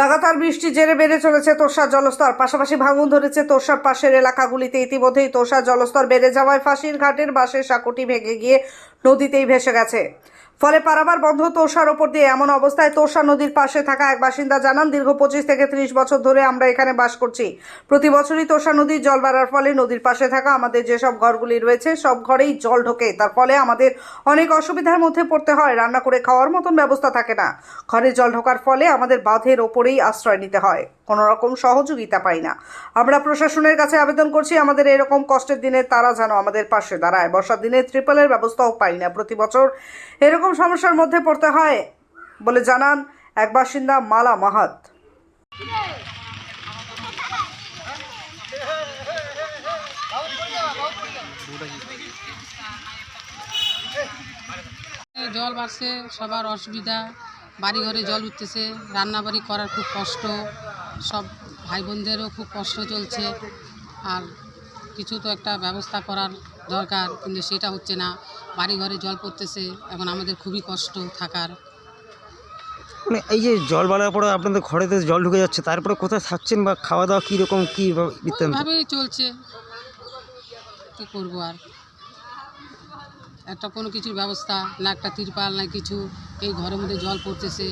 লাগাতার বৃষ্টি জেরে বেড়ে চলেছে তোষার জলস্তর, পাশাপাশি ভাঙন ধরেছে তোষার পাশের এলাকাগুলিতে। ইতিমধ্যেই তোষার জলস্তর বেড়ে যাওয়ায় ফাঁসির ঘাটের বাঁশের সাঁকোটি ভেঙে গিয়ে নদীতেই ভেসে গেছে। ফলে পারাবার বন্ধ তোষার ওপর দিয়ে এমন অবস্থায় তোষা নদীর পাশে থাকা এক বাসিন্দা জানান, দীর্ঘ পঁচিশ থেকে ত্রিশ বছর ধরে আমরা এখানে বাস করছি। প্রতি বছরই তোষা নদীর জল বাড়ার ফলে নদীর পাশে থাকা আমাদের যেসব ঘরগুলি রয়েছে, সব ঘরেই জল ঢোকে। তার ফলে আমাদের অনেক অসুবিধার মধ্যে পড়তে হয়, রান্না করে খাওয়ার মতন ব্যবস্থা থাকে না। ঘরে জল ঢোকার ফলে আমাদের বাঁধের ওপরেই আশ্রয় নিতে হয়। কোনো রকম সহযোগিতা পাই না। আমরা প্রশাসনের কাছে আবেদন করছি, আমাদের এরকম কষ্টের দিনে তারা যেন আমাদের পাশে দাঁড়ায়। বর্ষার দিনে ট্রিপলের ব্যবস্থাও পাই না প্রতি বছর। এরকম সমস্যার মধ্যে পড়তে হয় বলে জানান এক বাসিন্দা মালা মাহাত। জল বাড়ছে, সবার অসুবিধা বাড়ি ঘরে জল উঠতেছে, রান্নাবাড়ি করার খুব কষ্ট। সব ভাই বোনদেরও খুব কষ্ট চলছে আর কিছু তো একটা ব্যবস্থা করার দরকার কিন্তু সেটা হচ্ছে না। বাড়ি ঘরে জল পড়তেছে এখন আমাদের খুবই কষ্ট থাকার। মানে এই যে জল বাড়ার পরে আপনাদের ঘরেতে জল ঢুকে যাচ্ছে তারপরে কোথায় থাকছেন বা খাওয়া দাওয়া কীরকম কী ওইভাবেই চলছে। কী করব আর? একটা কোনো কিছুর ব্যবস্থা না একটা তিরপাল না কিছু এই ঘরের মধ্যে জল পড়তেছে।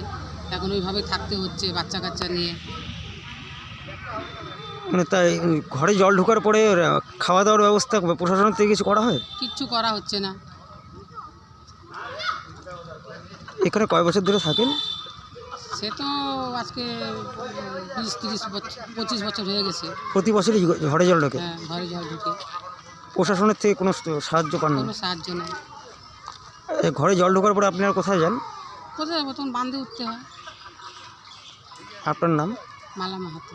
এখন ওইভাবেই থাকতে হচ্ছে বাচ্চা কাচ্চা নিয়ে। মানে তাই ঘরে জল ঢোকার পরে খাওয়া দাওয়ার ব্যবস্থা প্রশাসনের থেকে কিছু করা হয়? কিচ্ছু করা হচ্ছে না। এখানে কয় বছর ধরে থাকেন? সে তো আজকে বিশ তিরিশ বছর পঁচিশ বছর হয়ে গেছে। প্রতি বছরই ঘরে জল ঢোকে? হ্যাঁ ঘরে জল ঢুকে। প্রশাসনের থেকে কোনো সাহায্য পান না? কোনো সাহায্য নেই। ঘরে জল ঢোকার পরে আপনি আর কোথায় যান? কোথায় যাব? তখন বাঁধে উঠতে হয়। আপনার নাম? মালা মাহাতো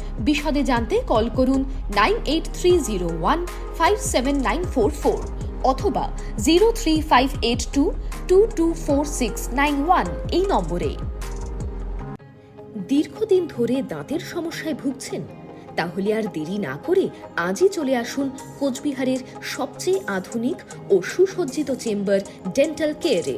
বিশদে জানতে কল করুন nine eight three zero one five seven nine four four অথবা zero three five eight two two two four six nine one এই নম্বরে। দীর্ঘদিন ধরে দাঁতের সমস্যায় ভুগছেন? তাহলে আর দেরি না করে আজই চলে আসুন কোচবিহারের সবচেয়ে আধুনিক ও সুসজ্জিত চেম্বার ডেন্টাল কেয়ারে।